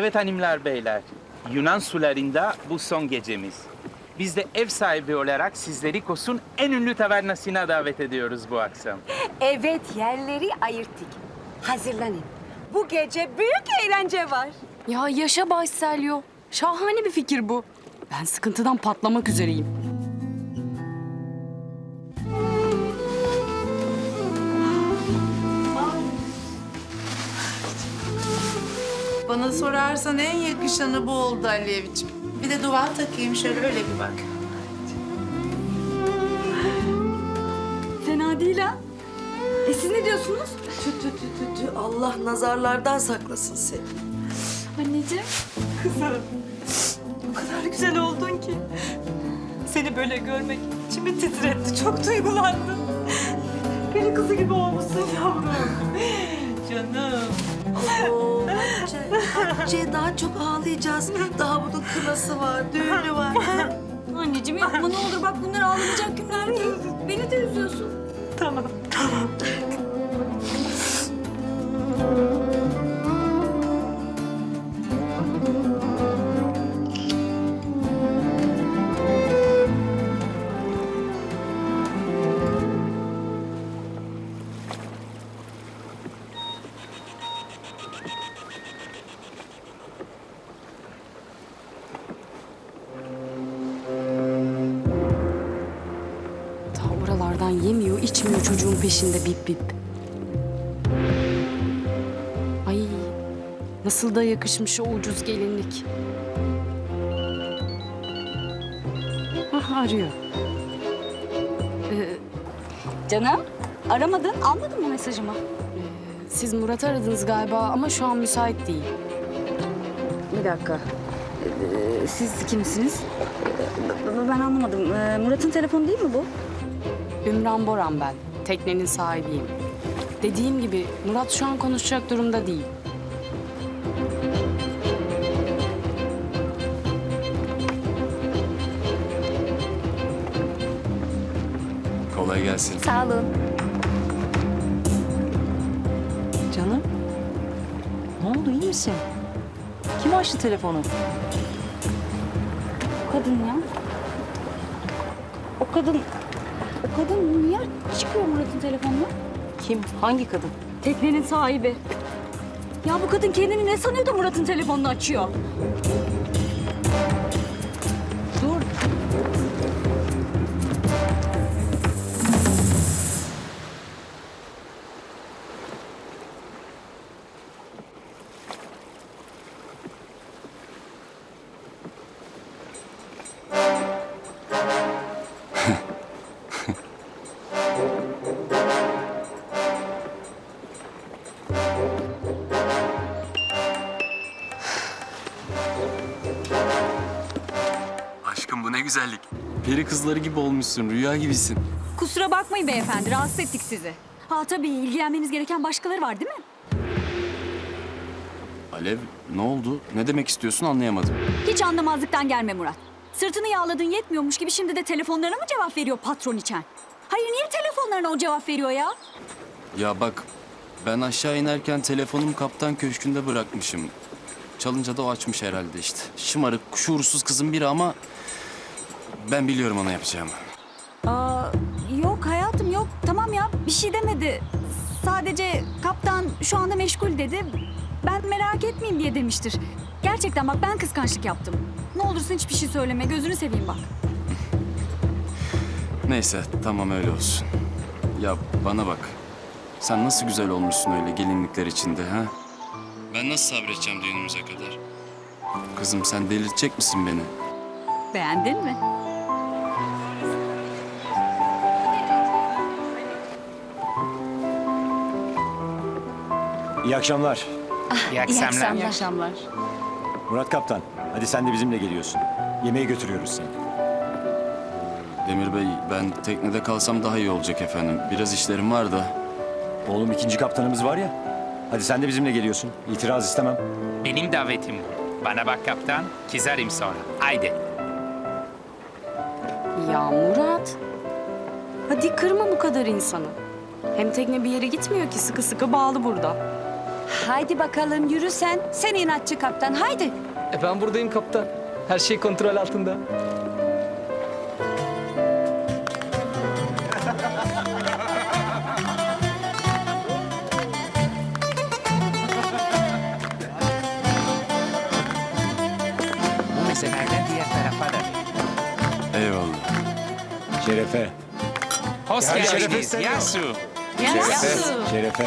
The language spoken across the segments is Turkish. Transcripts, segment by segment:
Evet hanımlar beyler, Yunan sularında bu son gecemiz. Biz de ev sahibi olarak sizleri Kos'un en ünlü tavernasına davet ediyoruz bu akşam. Evet yerleri ayırttık. Hazırlanın. Bu gece büyük eğlence var. Ya yaşa Bay Selyo. Şahane bir fikir bu. Ben sıkıntıdan patlamak üzereyim. Bana sorarsan en yakışanı bu oldu Alevciğim. Bir de duvar takayım şöyle öyle bir bak. Fena değil ha. E siz ne diyorsunuz? Tü tü tü tü tü. Allah nazarlardan saklasın seni. Anneciğim. Kızım. O kadar güzel oldun ki. Seni böyle görmek içimi titretti. Çok duygulandım. Peri kızı gibi olmuşsun yavrum. Canım. Oo, Hatice, Hatice daha çok ağlayacağız. Daha bunun kınası var, düğünü var. Anneciğim yapma ne olur bak bunlar ağlanacak günler değil. Beni de üzüyorsun. Tamam, tamam. Oralardan yemiyor, içmiyor çocuğun peşinde bip bip. Ay nasıl da yakışmış o ucuz gelinlik. Hah arıyor. Ee, Canım aramadın almadın mı mesajımı? siz Murat aradınız galiba ama şu an müsait değil. Bir dakika. Ee, Siz kimsiniz? Ee, Ben anlamadım. Ee, Murat'ın telefonu değil mi bu? Ümran Boran ben. Teknenin sahibiyim. Dediğim gibi Murat şu an konuşacak durumda değil. Kolay gelsin. Sağ olun. Canım. Ne oldu iyi misin? Kim açtı telefonu? O kadın ya. O kadın... Kadın niye çıkıyor Murat'ın telefonuna? Kim? Hangi kadın? Teknenin sahibi. Ya bu kadın kendini ne sanıyor da Murat'ın telefonunu açıyor? Güzellik. Peri kızları gibi olmuşsun, rüya gibisin. Kusura bakmayın beyefendi, rahatsız ettik sizi. Ha tabii ilgilenmeniz gereken başkaları var değil mi? Alev, ne oldu? Ne demek istiyorsun anlayamadım. Hiç anlamazlıktan gelme Murat. Sırtını yağladığın yetmiyormuş gibi şimdi de telefonlarına mı cevap veriyor patron içen? Hayır niye telefonlarına o cevap veriyor ya? Ya bak, ben aşağı inerken telefonum kaptan köşkünde bırakmışım. Çalınca da o açmış herhalde işte. Şımarık, şuursuz kızın biri ama... Ben biliyorum ona yapacağımı. Aa, yok hayatım yok. Tamam ya bir şey demedi. Sadece kaptan şu anda meşgul dedi. Ben merak etmeyeyim diye demiştir. Gerçekten bak ben kıskançlık yaptım. Ne olursun hiçbir şey söyleme. Gözünü seveyim bak. Neyse, tamam öyle olsun. Ya bana bak. Sen nasıl güzel olmuşsun öyle gelinlikler içinde ha? Ben nasıl sabredeceğim düğünümüze kadar? Kızım sen delirtecek misin beni? Beğendin mi? İyi akşamlar. İyi akşamlar. İyi akşamlar. Murat Kaptan, hadi sen de bizimle geliyorsun. Yemeğe götürüyoruz seni. Demir Bey, ben teknede kalsam daha iyi olacak efendim. Biraz işlerim var da. Oğlum ikinci kaptanımız var ya. Hadi sen de bizimle geliyorsun. İtiraz istemem. Benim davetim bu. Bana bak kaptan, kızarım sonra. Haydi. Ya Murat. Hadi kırma bu kadar insanı. Hem tekne bir yere gitmiyor ki sıkı sıkı bağlı burada. Haydi bakalım yürü sen. Sen inatçı kaptan haydi. E ben buradayım kaptan. Her şey kontrol altında. Bu meselelerden diğer tarafa da. Eyvallah. Şerefe. Hoş şerefe geldiniz. seviyor. Yasu. Şerefe. Şerefe.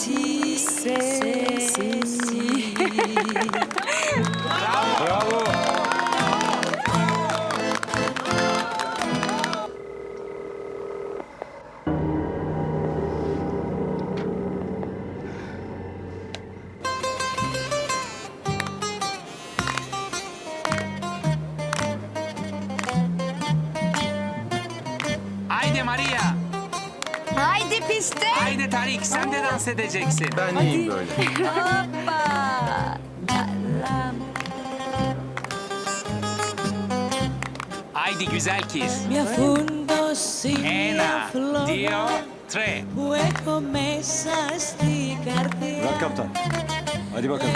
ti ser. Haydi piste. Haydi Tarik sen de dans edeceksin. Ben iyiyim böyle. Hoppa. Haydi güzel kız. Ena, dio, tre. Murat kaptan. Hadi bakalım.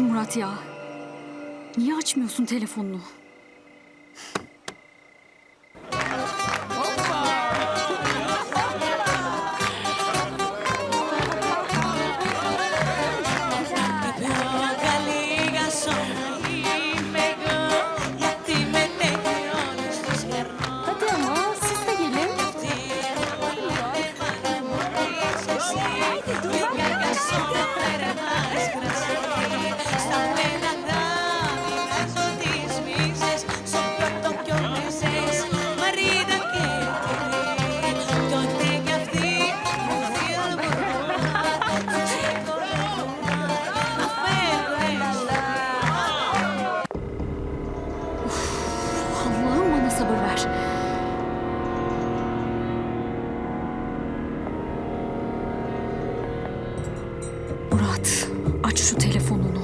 Neredesin Murat ya? Niye açmıyorsun telefonunu? 愤怒。